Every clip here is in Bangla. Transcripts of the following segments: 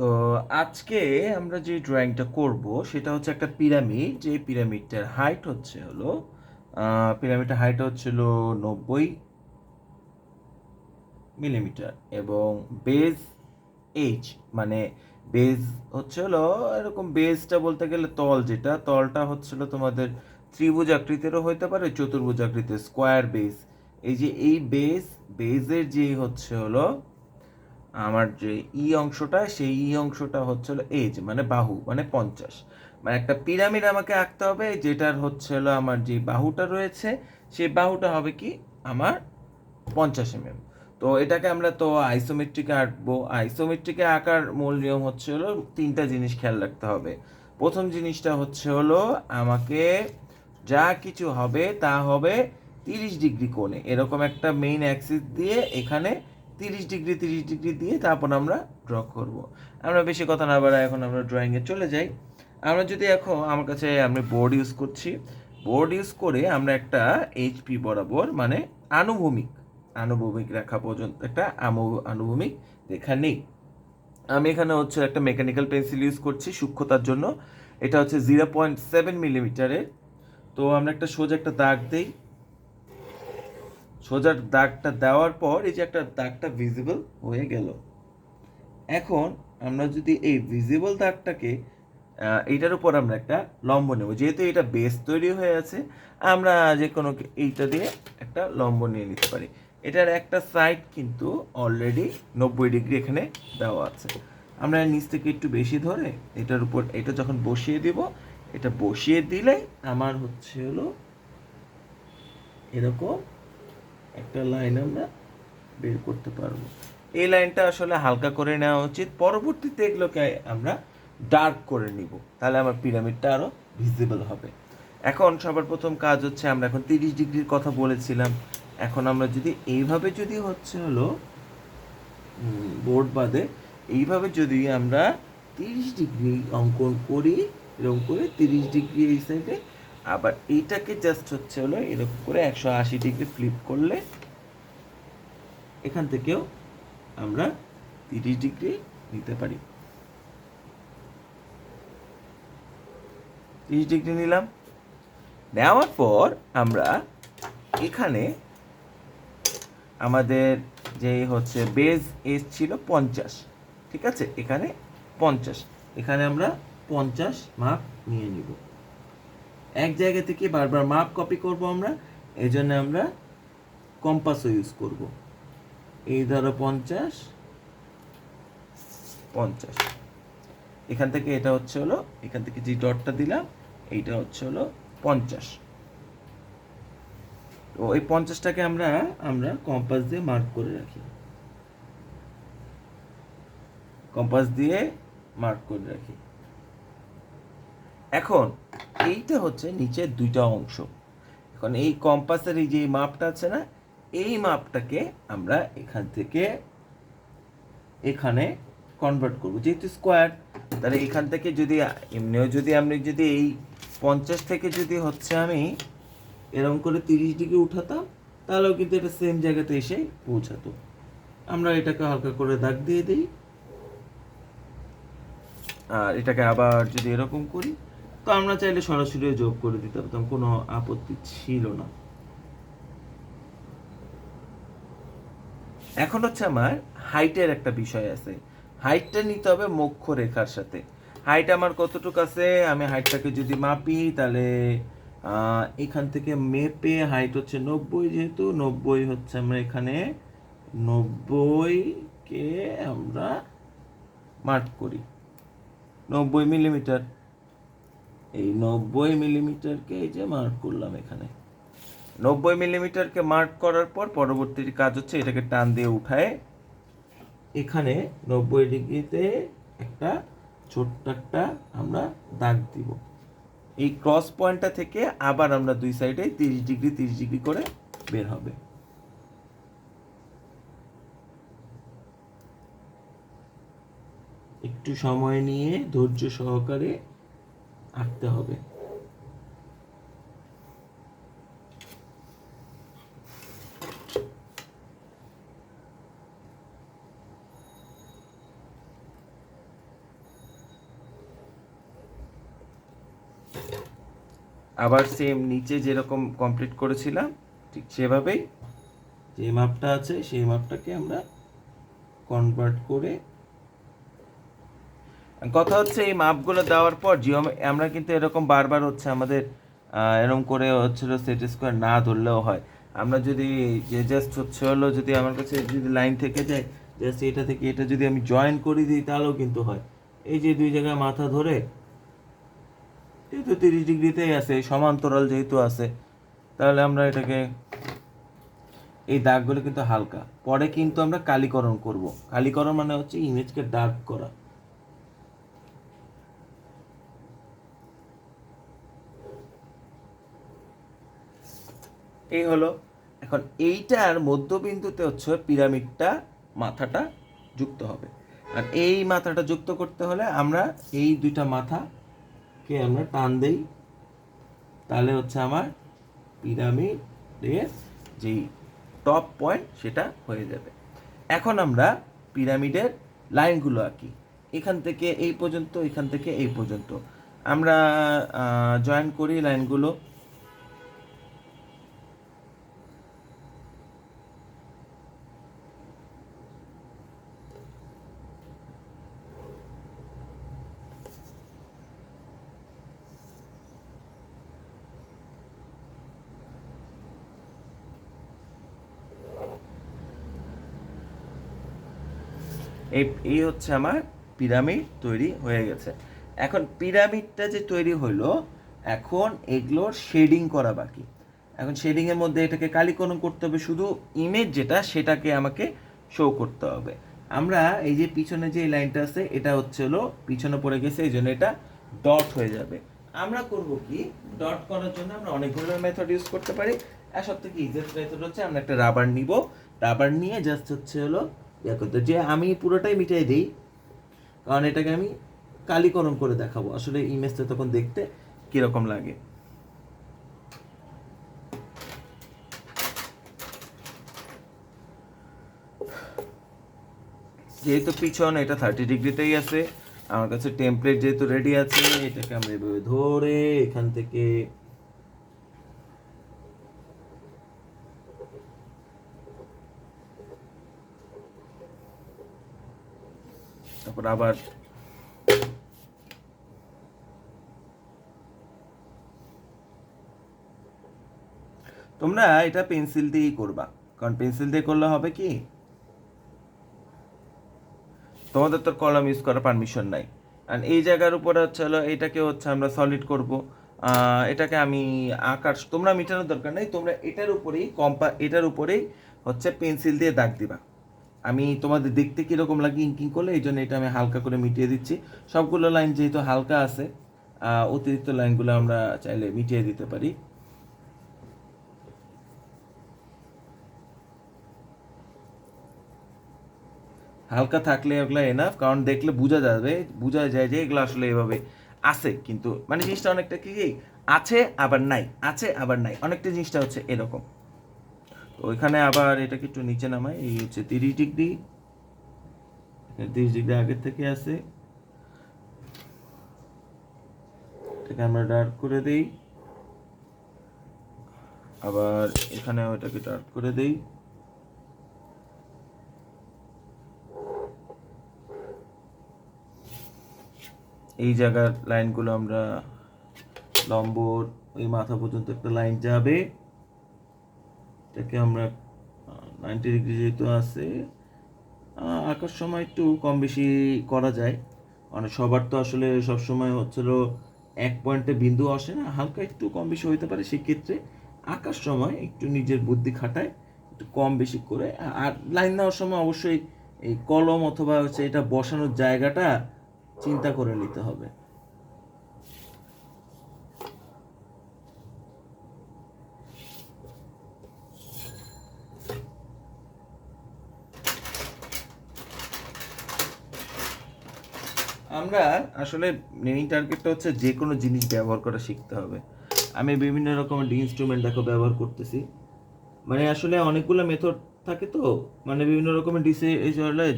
তো আজকে আমরা যে ড্রয়িংটা করব, সেটা হচ্ছে একটা পিরামিড যে পিরামিডটার হাইট হচ্ছে হলো পিরামিডটার হাইট হচ্ছিল নব্বই মিলিমিটার এবং বেজ এইচ মানে বেজ হচ্ছে হলো এরকম বেজটা বলতে গেলে তল যেটা। তলটা হচ্ছিল তোমাদের ত্রিভুজ আকৃতিরও হইতে পারে, চতুর্ভুজ আকৃতির স্কোয়ার বেজ এই যে এই বেজ বেজের যে হচ্ছে হলো আমার যে ই অংশটা, সেই ই অংশটা হচ্ছে এজ মানে বাহু মানে পঞ্চাশ। মানে একটা পিরামিড আমাকে আঁকতে হবে, যেটার হচ্ছে হলো আমার যে বাহুটা রয়েছে, সেই বাহুটা হবে কি আমার পঞ্চাশ এমএম। তো এটাকে আমরা তো আইসোমেট্রিকে আঁকবো। আইসোমেট্রিকে আঁকার মূল নিয়ম হচ্ছে হলো তিনটা জিনিস খেয়াল রাখতে হবে। প্রথম জিনিসটা হচ্ছে হলো আমাকে যা কিছু হবে তা হবে তিরিশ ডিগ্রি কোণে। এরকম একটা মেইন অ্যাক্সিস দিয়ে এখানে তিরিশ ডিগ্রি তিরিশ ডিগ্রি দিয়ে তারপর আমরা ড্র করব। আমরা বেশি কথা না বাড়াই এখন আমরা ড্রয়িংয়ে চলে যাই। আমরা যদি এখন, আমার কাছে আমি বোর্ড ইউজ করছি। বোর্ড ইউজ করে আমরা একটা এইচপি বরাবর মানে আনুভূমিক আনুভূমিক রেখা পর্যন্ত একটা আনুভূমিক রেখা নেই। আমি এখানে হচ্ছে একটা মেকানিক্যাল পেন্সিল ইউজ করছি সূক্ষ্মতার জন্য। এটা হচ্ছে জিরো পয়েন্ট সেভেন মিলিমিটারের তো আমরা একটা সোজা একটা দাগ দেই। সোজা দাগটা দেওয়ার পর এই যে একটা দাগটা ভিজিবল হয়ে গেল। এখন আমরা যদি এই ভিজিবল দাগটাকে এইটার উপর আমরা একটা লম্ব নেব। যেহেতু এটা বেস তৈরি হয়ে আছে, আমরা যে কোনো এইটা দিয়ে একটা লম্ব নিয়ে নিতে পারি। এটার একটা সাইড কিন্তু অলরেডি নব্বই ডিগ্রি এখানে দেওয়া আছে। আমরা নিচ থেকে একটু বেশি ধরে এটার উপর, এটা যখন বসিয়ে দিব, এটা বসিয়ে দিলে আমার হচ্ছে হলো এরকম একটা লাইন আমরা বের করতে পারব। এই লাইনটা আসলে হালকা করে নেওয়া উচিত। পরবর্তীতে এগুলোকে আমরা ডার্ক করে নিব। তাহলে আমার পিরামিডটা আরও ভিজিবল হবে। এখন সবার প্রথম কাজ হচ্ছে, আমরা এখন তিরিশ ডিগ্রির কথা বলেছিলাম। এখন আমরা যদি এইভাবে যদি হচ্ছে হলো বোর্ড বাদে, এইভাবে যদি আমরা তিরিশ ডিগ্রি অঙ্কন করি, এরকম করে তিরিশ ডিগ্রি এই সাইডে আবার এইটাকে জাস্ট হচ্ছে হলো এরকম করে একশো আশি ডিগ্রি ফ্লিপ করলে এখান থেকেও আমরা তিরিশ ডিগ্রি নিতে পারি। তিরিশ ডিগ্রি নিলাম। নেওয়ার পর আমরা এখানে আমাদের যে হচ্ছে বেজ এজ ছিল পঞ্চাশ, ঠিক আছে? এখানে পঞ্চাশ। এখানে আমরা পঞ্চাশ মাপ নিয়ে নিব। এক জায়গা থেকে বারবার মাপ কপি করব আমরা এই জন্য আমরা কম্পাসও ইউজ করব। এই ধরো পঞ্চাশ পঞ্চাশ। এখান থেকে এটা হচ্ছে হলো, এখান থেকে যে ডটটা দিলাম, এইটা হচ্ছে হলো পঞ্চাশ। তো এই পঞ্চাশটাকে আমরা আমরা কম্পাস দিয়ে মার্ক করে রাখি। কম্পাস দিয়ে মার্ক করে রাখি। এখন এইটা হচ্ছে নিচের দুইটা অংশ। এখন এই কম্পাসের এই যে মাপটা আছে না, এই মাপটাকে আমরা এখান থেকে এখানে কনভার্ট করব। যেহেতু স্কোয়ার তাহলে এখান থেকে যদি এমনিও যদি আমি যদি এই পঞ্চাশ থেকে যদি হচ্ছে আমি এরকম করে তিরিশ ডিগ্রি উঠাতাম, তাহলেও কিন্তু এটা সেম জায়গাতে এসে পৌঁছাতো। আমরা এটাকে হালকা করে দাগ দিয়ে দিই। আর এটাকে আবার যদি এরকম করি তো আমরা চাইলে সরাসরি যোগ করে দিতে পারতাম, কোনো আপত্তি ছিল না। এখন হচ্ছে আমার হাইটের একটা বিষয় আছে। হাইটটা নিতে হবে মুখ্য রেখার সাথে। হাইট আমার কতটুকু আছে? আমি হাইটটাকে যদি মাপি, তাহলে এখান থেকে মেপে হাইট হচ্ছে নব্বই, যেহেতু নব্বই হচ্ছে আমরা এখানে নব্বইকে আমরা মার্ক করি। নব্বই মিলিমিটার এই নব্বই মিলিমিটারকে এই যে মার্ক করলাম এখানে। নব্বই মিলিমিটারকে মার্ক করার পর পরবর্তী কাজ হচ্ছে, এটাকে টান দিয়ে উঠায়। এখানে নব্বই ডিগ্রিতে একটা ছোট্ট একটা আমরা দাগ দিব। এই ক্রস পয়েন্টটা থেকে আবার আমরা দুই সাইডে তিরিশ ডিগ্রি তিরিশ ডিগ্রি করে বের হবে। একটু সময় নিয়ে ধৈর্য সহকারে আঁকতে হবে। আবার সেম নিচে যেরকম কমপ্লিট করেছিলাম, ঠিক সেভাবেই যে মাপটা আছে, সেই মাপটাকে আমরা কনভার্ট করে কথা হচ্ছে, এই মাপগুলো দেওয়ার পর জিও আমরা কিন্তু এরকম বারবার হচ্ছে আমাদের এরকম করে হচ্ছিল সেট স্কোয়ার না ধরলেও হয়। আমরা যদি যে জাস্ট হচ্ছে হলো যদি আমার কাছে যদি লাইন থেকে যায় জাস্ট এটা থেকে এটা যদি আমি জয়েন করে দিই, তাহলেও কিন্তু হয়। এই যে দুই জায়গায় মাথা ধরে যেহেতু তিরিশ ডিগ্রিতেই আছে, সমান্তরাল যেহেতু আছে, তাহলে আমরা এটাকে, এই দাগগুলো কিন্তু হালকা। পরে কিন্তু আমরা কালীকরণ করব। কালীকরণ মানে হচ্ছে ইমেজকে ডার্ক করা। এই হলো, এখন এইটার মধ্যবিন্দুতে হচ্ছে পিরামিডটা, মাথাটা যুক্ত হবে। আর এই মাথাটা যুক্ত করতে হলে আমরা এই দুইটা মাথাকে আমরা টান দেই। তাহলে হচ্ছে আমার পিরামিডের যেই টপ পয়েন্ট সেটা হয়ে যাবে। এখন আমরা পিরামিডের লাইনগুলো আঁকি। এখান থেকে এই পর্যন্ত, এখান থেকে এই পর্যন্ত। আমরা জয়েন করি লাইনগুলো। এই এই হচ্ছে আমার পিরামিড তৈরি হয়ে গেছে। এখন পিরামিডটা যে তৈরি হলো এখন এগুলোর শেডিং করা বাকি। এখন শেডিং এর মধ্যে এটাকে কালীকরণ করতে হবে, শুধু ইমেজ যেটা, সেটাকে আমাকে শো করতে হবে। আমরা এই যে পিছনে যে লাইনটা আছে, এটা হচ্ছে হলো, পিছনে পড়ে গেছে, এই জন্য এটা ডট হয়ে যাবে। আমরা করব কি ডট করার জন্য আমরা অনেকগুলো মেথড ইউজ করতে পারি। আর সব থেকে ইজিয়েস্ট মেথড হচ্ছে, আমরা একটা রাবার নিব। রাবার নিয়ে জাস্ট হচ্ছে হলো ইয়া করতে যে আমি পুরোটাই মিটিয়ে দিই, কারণ এটাকে আমি কালীকরণ করে দেখাবো। আসলে ইমেজটা তখন দেখতে কীরকম লাগে। যেহেতু পিছন এটা থার্টি ডিগ্রিতেই আছে, আমার কাছে টেমপ্লেট যেহেতু রেডি আছে, এটাকে আমরা এভাবে ধরে এখান থেকে তারপর আবার তোমরা এটা পেন্সিল দিয়েই করবা। কারণ পেন্সিল দিয়ে করলে হবে কি? তোমাদের তো কলম ইউজ করার পারমিশন নাই। আর এই জায়গার উপরে হচ্ছে হলো, এটাকে হচ্ছে আমরা সলিড করব। এটাকে আমি আকার, তোমরা মিটানোর দরকার নেই, তোমরা এটার উপরেই কম্পা এটার উপরেই হচ্ছে পেন্সিল দিয়ে দাগ দিবা। আমি তোমাদের দেখতে কীরকম লাগে ইঙ্কিং করলে, এই জন্য এটা আমি হালকা করে মিটিয়ে দিচ্ছি। সবগুলো লাইন যেহেতু হালকা আছে অতিরিক্ত লাইনগুলো আমরা চাইলে মিটিয়ে দিতে পারি। হালকা থাকলে এগুলো এনাফ কারণ দেখলে বোঝা যাবে, বোঝা যায় যে এগুলো আসলে এভাবে আছে, কিন্তু মানে জিনিসটা অনেকটা কি, আছে আবার নাই, আছে আবার নাই। অনেকটা জিনিসটা হচ্ছে এরকম। ওইখানে আবার এটাকে একটু নিচে নামাই, এই হচ্ছে তিরিশ ডিগ্রি। তিরিশ ডিগ্রি আগের থেকে আছে। এটাকে আমরা ডার্ক করে দেই। আবার এখানে ওটাকে ডার্ক করে দেই। এই জায়গার লাইনগুলো আমরা লম্বর, ওই মাথা পর্যন্ত একটা লাইন যাবে। এটাকে আমরা নাইনটি ডিগ্রি যেহেতু আছে আঁকার সময় একটু কম বেশি করা যায়। মানে সবার তো আসলে সবসময় হচ্ছিল এক পয়েন্টে বিন্দু আসে না, হালকা একটু কম বেশি হইতে পারে, সেক্ষেত্রে আঁকার সময় একটু নিজের বুদ্ধি খাটায়, একটু কম বেশি করে, আর লাইন নেওয়ার সময় অবশ্যই এই কলম অথবা হচ্ছে এটা বসানোর জায়গাটা চিন্তা করে নিতে হবে। আমরা আসলে মেইন টার্গেটটা হচ্ছে যে কোনো জিনিস ব্যবহার করা শিখতে হবে। আমি বিভিন্ন রকমের ইনস্ট্রুমেন্ট দেখো ব্যবহার করতেছি। মানে আসলে অনেকগুলো মেথড থাকে তো মানে বিভিন্ন রকমের ডিসে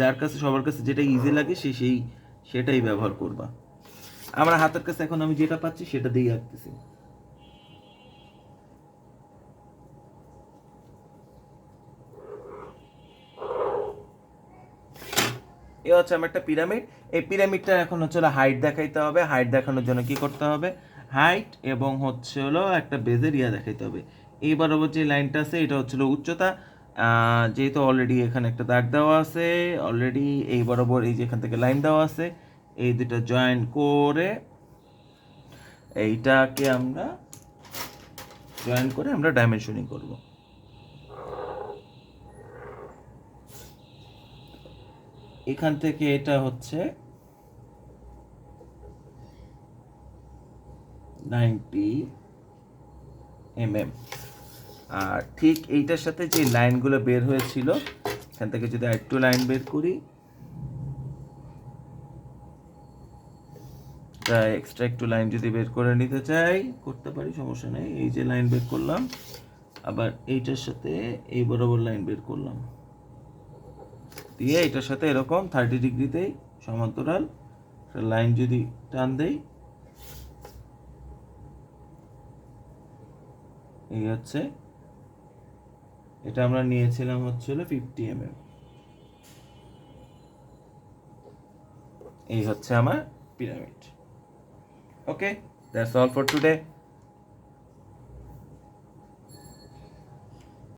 যার কাছে, সবার কাছে যেটা ইজি লাগে সে সেই সেটাই ব্যবহার করবা। আমার হাতের কাছে এখন আমি যেটা পাচ্ছি সেটা দিয়েই আঁকতেছি। এ হচ্ছে আমার একটা পিরামিড। এই পিরামিডটা এখন হচ্ছে হলো হাইট দেখাইতে হবে। হাইট দেখানোর জন্য কি করতে হবে? হাইট এবং হচ্ছে হলো একটা বেজের ইয়া দেখাইতে হবে। এই বরাবর যে লাইনটা আছে, এটা হচ্ছে হলো উচ্চতা। যেহেতু অলরেডি এখানে একটা দাগ দেওয়া আছে অলরেডি এই বরাবর এই যে এখান থেকে লাইন দেওয়া আছে, এই দুটো জয়েন করে এইটাকে আমরা জয়েন করে আমরা ডাইমেনশনিং করব। এখান থেকে এটা হচ্ছে নাইনটি এমএম। আর ঠিক এইটার সাথে যে লাইনগুলো বের হয়েছিল, এখান থেকে যদি আরেকটু লাইন বের করি তাই এক্সট্রা একটু লাইন যদি বের করে নিতে চাই, করতে পারি, সমস্যা নেই। এই যে লাইন বের করলাম, আবার এইটার সাথে এই বরাবর লাইন বের করলাম। দিয়ে এটার সাথে এরকম থার্টি ডিগ্রিতেই সমান্তরাল লাইন যদি টান দেই, এই হচ্ছে, এটা আমরা নিয়েছিলাম হচ্ছিল ফিফটি এম এই হচ্ছে আমার pyramid okay that's all for today